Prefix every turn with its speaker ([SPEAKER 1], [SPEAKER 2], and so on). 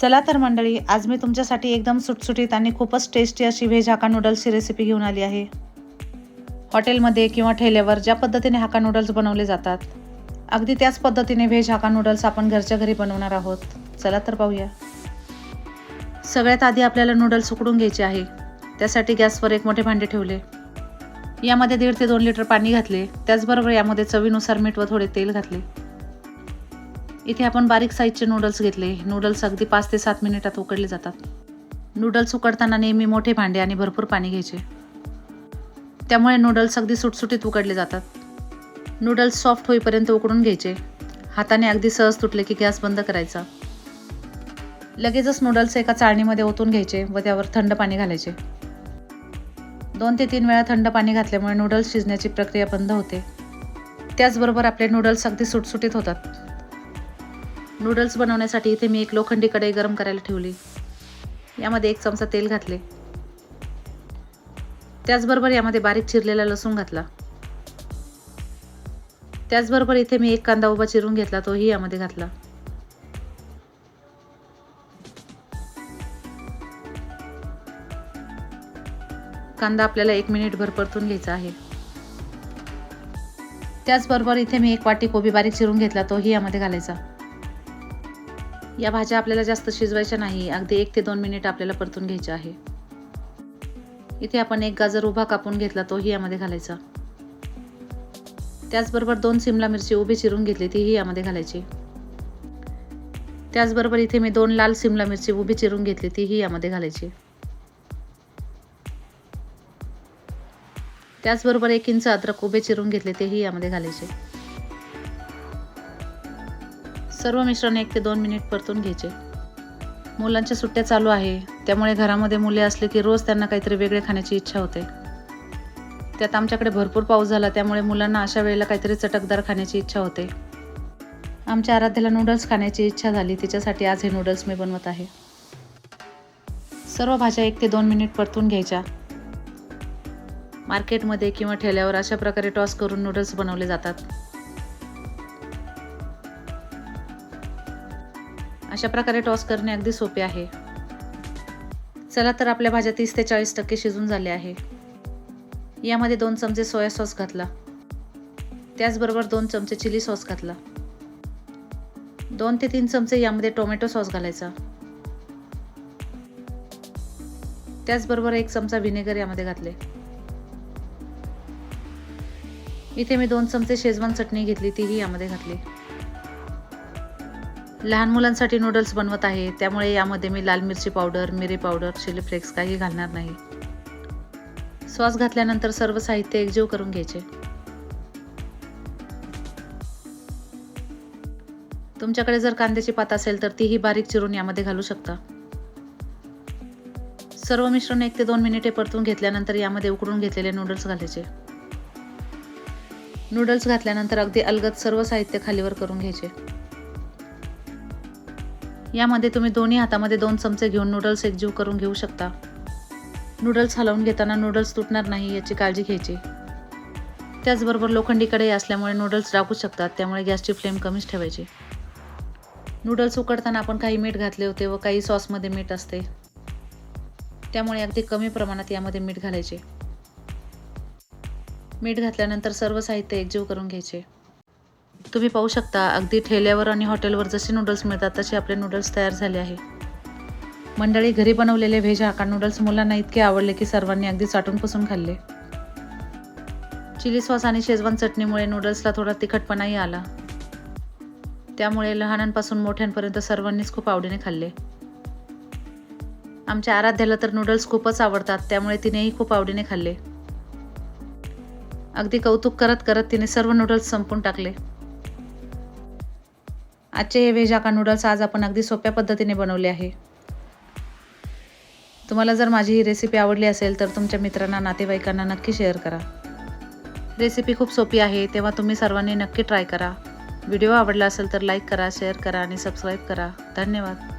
[SPEAKER 1] चला तर मंडळी आज मी तुमच्यासाठी एकदम सुटसुटीत आणि खूपच टेस्टी अशी व्हेज हाका नूडल्सची रेसिपी घेऊन आली आहे. हॉटेलमध्ये किंवा ठेल्यावर ज्या पद्धतीने हाका नूडल्स बनवले जातात अगदी त्याच पद्धतीने व्हेज हाका नूडल्स आपण घरच्या घरी बनवणार आहोत. चला तर पाहूया. सगळ्यात आधी आपल्याला नूडल्स उकडून घ्यायचे आहे. त्यासाठी गॅसवर एक मोठे भांडे ठेवले. यामध्ये दीड ते दोन लिटर पाणी घातले. त्याचबरोबर यामध्ये चवीनुसार मीठ व थोडे तेल घातले. इथे आपण बारीक साईजचे नूडल्स घेतले. नूडल्स अगदी पाच ते सात मिनिटात उकडले जातात. नूडल्स उकडताना नेहमी मोठे भांडे आणि भरपूर पाणी घ्यायचे. त्यामुळे नूडल्स अगदी सुटसुटीत उकडले जातात. नूडल्स सॉफ्ट होईपर्यंत उकडून घ्यायचे. हाताने अगदी सहज तुटले की गॅस बंद करायचा. लगेचच नूडल्स एका चाळणीमध्ये ओतून घ्यायचे व त्यावर थंड पाणी घालायचे. दोन ते तीन वेळा थंड पाणी घातल्यामुळे नूडल्स शिजण्याची प्रक्रिया बंद होते. त्याचबरोबर आपले नूडल्स अगदी सुटसुटीत होतात. नूडल्स बनवण्यासाठी इथे मी एक लोखंडी कढई गरम करायला ठेवली. यामध्ये एक चमचा तेल घातले. त्याचबरोबर यामध्ये बारीक चिरलेला लसूण घातला. त्याचबरोबर इथे मी एक कांदा उभा चिरून घेतला तोही यामध्ये घातला. कांदा आपल्याला एक मिनिटभर परतून घ्यायचा आहे. त्याचबरोबर इथे मी एक वाटी कोबी बारीक चिरून घेतला तोही यामध्ये घालायचा. या भाज्या आपल्याला जास्त शिजवायच्या नाही. अगदी एक ते दोन मिनिट आपल्याला परतून घ्यायचे आहे. इथे आपण एक गाजर उभा कापून घेतला तोही यामध्ये घालायचा. त्याचबरोबर दोन सिमला मिरची उभी चिरून घेतली तीही यामध्ये घालायची. त्याचबरोबर इथे मी दोन लाल सिमला मिरची उभी चिरून घेतली तीही यामध्ये घालायची. त्याचबरोबर एक इंच अद्रक उभे चिरून घेतले तेही यामध्ये घालायचे. सर्व मिश्रण एक ते दोन मिनिट परतून घ्यायचे. मुलांच्या सुट्ट्या चालू आहे. त्यामुळे घरामध्ये मुले असले की रोज त्यांना काहीतरी वेगळे खाण्याची इच्छा होते. त्यात आमच्याकडे भरपूर पाऊस झाला त्यामुळे मुलांना अशा वेळेला काहीतरी चटकदार खाण्याची इच्छा होते. आमच्या आराध्याला नूडल्स खाण्याची इच्छा झाली. तिच्यासाठी आज हे नूडल्स मी बनवत आहे. सर्व भाज्या एक ते दोन मिनिट परतून घ्यायच्या. मार्केटमध्ये किंवा ठेल्यावर अशा प्रकारे टॉस करून नूडल्स बनवले जातात. अशा प्रकारे टॉस करणे अगदी सोपे आहे. चला तर आपल्या भाज्या तीस ते चाळीस टक्के शिजून झाले आहे. यामध्ये दोन चमचे सोया सॉस घातला. त्याचबरोबर दोन चमचे चिली सॉस घातला. दोन ते तीन चमचे यामध्ये टोमॅटो सॉस घालायचा. त्याचबरोबर एक चमचा व्हिनेगर यामध्ये घातले. इथे मी दोन चमचे शेजवान चटणी घेतली तीही यामध्ये घातली. लहान मुलांसाठी नूडल्स बनवत आहे. त्यामुळे यामध्ये मी लाल मिरची पावडर मिरी पावडर चिली फ्लेक्स काही घालणार नाही. सॉस घातल्यानंतर सर्व साहित्य एकजीव करून घ्यायचे. तुमच्याकडे जर कांद्याची पात असेल तर तीही बारीक चिरून यामध्ये घालू शकता. सर्व मिश्रण एक ते दोन मिनिटे परतून घेतल्यानंतर यामध्ये उकडून घेतलेले नूडल्स घालायचे. नूडल्स घातल्यानंतर अगदी अलगद सर्व साहित्य खालीवर करून घ्यायचे. यामध्ये तुम्ही दोन्ही हातामध्ये दोन चमचे घेऊन नूडल्स एकजीव करून घेऊ शकता. नूडल्स हलवून घेताना नूडल्स तुटणार नाही याची काळजी घ्यायची. त्याचबरोबर लोखंडी कढई असल्यामुळे नूडल्स राखू शकतात त्यामुळे गॅसची फ्लेम कमीच ठेवायची. नूडल्स उकडताना आपण काही मीठ घातले होते व काही सॉसमध्ये मीठ असते. त्यामुळे अगदी कमी प्रमाणात यामध्ये मीठ घालायचे. मीठ घातल्यानंतर सर्व साहित्य एकजीव करून घ्यायचे. तुम्ही पाहू शकता अगदी ठेल्यावर आणि हॉटेलवर जसे नूडल्स मिळतात तसे आपले नूडल्स तयार झाले आहे. मंडळी घरी बनवलेले व्हेज हाका नूडल्स मुलांना इतके आवडले की सर्वांनी अगदी चाटून पुसून खाल्ले. चिली सॉस आणि शेजवान चटणीमुळे नूडल्सला थोडा तिखटपणाही आला. त्यामुळे लहानांपासून मोठ्यांपर्यंत सर्वांनीच खूप आवडीने खाल्ले. आमच्या आराध्याला तर नूडल्स खूपच आवडतात त्यामुळे तिनेही खूप आवडीने खाल्ले. अगदी कौतुक करत करत तिने सर्व नूडल्स संपून टाकले. आजचे हे व्हेज नूडल्स आज आपण अगदी सोप्या पद्धतीने बनवले आहे. तुम्हाला जर माझी ही रेसिपी आवडली असेल तर तुमच्या मित्रांना नातेवाईकांना नक्की शेअर करा. रेसिपी खूप सोपी आहे तेव्हा तुम्ही सर्वांनी नक्की ट्राय करा. व्हिडिओ आवडला असेल तर लाईक करा शेअर करा आणि सबस्क्राईब करा. धन्यवाद.